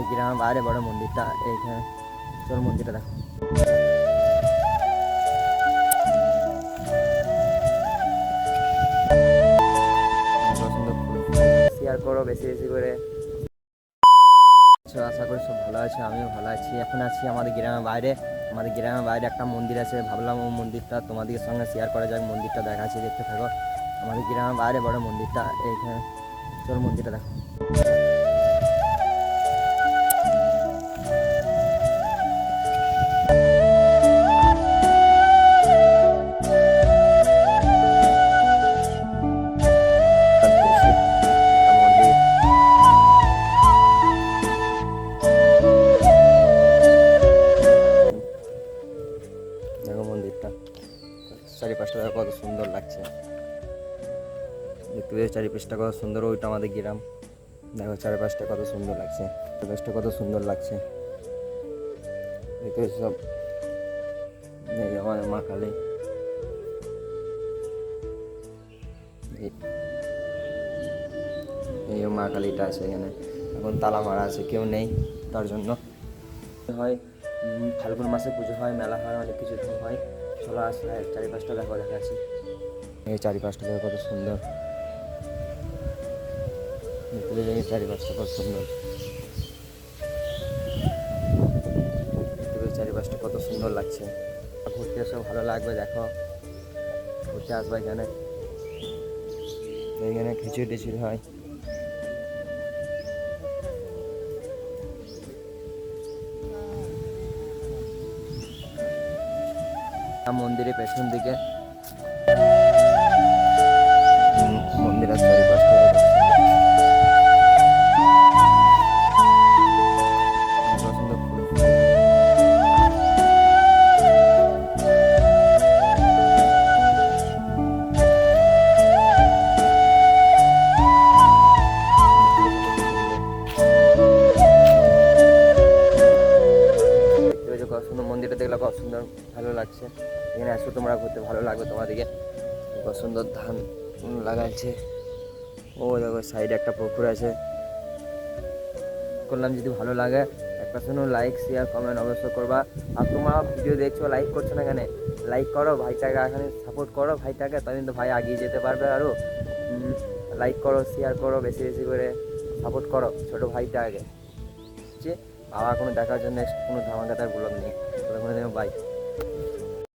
আমাদের গ্রামের বাইরে বড় মন্দিরটা এইখানে। তোর মন্দিরটা দেখো। শেয়ার করো বেশি বেশি করে। আচ্ছা, আশা করি সব ভালো আছে আমিও ভালো আছি। এখন আছি আমাদের গ্রামের বাইরে। আমাদের গ্রামের বাইরে একটা মন্দির আছে ভাবলাম ও মন্দিরটা তোমাদের সঙ্গে শেয়ার করা যাক মন্দিরটা দেখাচ্ছি দেখতে থাকো। আমাদের গ্রামের বাইরে বড় মন্দিরটা এইখানে। তোর মন্দিরটা দেখো। চারিপাশটা কত সুন্দর লাগছে। দেখতে পেয়েছ চারিপাশটা কত সুন্দর, ওইটা আমাদের গ্রাম। দেখো চারিপাশটা কত সুন্দর লাগছে, চারিপাশটা কত সুন্দর লাগছে। দেখতে সব? আমাদের মা কালী এই মা কালীটা আছে এখানে। এখন তালা মারা আছে, কেউ নেই তার জন্য। হয় ফাল্গুন মাসে পুজো হয়, মেলা হয়, অনেক কিছু হয়। চলো আসে চারিপাশটা দেখো দেখাচ্ছি এই চারিপাশটা দেখো কত সুন্দর। পেয়েছ এই চারিপাশটা কত সুন্দর। চারিপাশটা কত সুন্দর লাগছে। ঘুরতে এসো ভালো লাগবে, দেখো। ঘুরতে আসবে এখানে। এখানে খিচুড়ি টিচুড়ি হয়। মন্দিরের পেছন দিকে। দেখলে কত সুন্দর, ভালো লাগছে। এখানে আসো, তোমরা ঘুরতে ভালো লাগবে তোমাদেরকে। কত সুন্দর ধান লাগাচ্ছে। ও দেখো, সাইডে একটা পুকুর আছে। করলাম যদি ভালো লাগে, একটা শুনো লাইক শেয়ার কমেন্ট অবশ্যই করবা। আর তোমরা ভিডিও দেখছ লাইক করছ না কেন? লাইক করো, ভাইটাকে এখানে সাপোর্ট করো। ভাইটাকে তখন তো ভাই এগিয়ে যেতে পারবে আরও লাইক করো শেয়ার করো, বেশি বেশি করে সাপোর্ট করো ছোটো ভাইটাকে। ঠিক আবার কোনো দেখার জন্য নেক্সট কোনো ধামাকাতার ব্লগ নেই। Bike by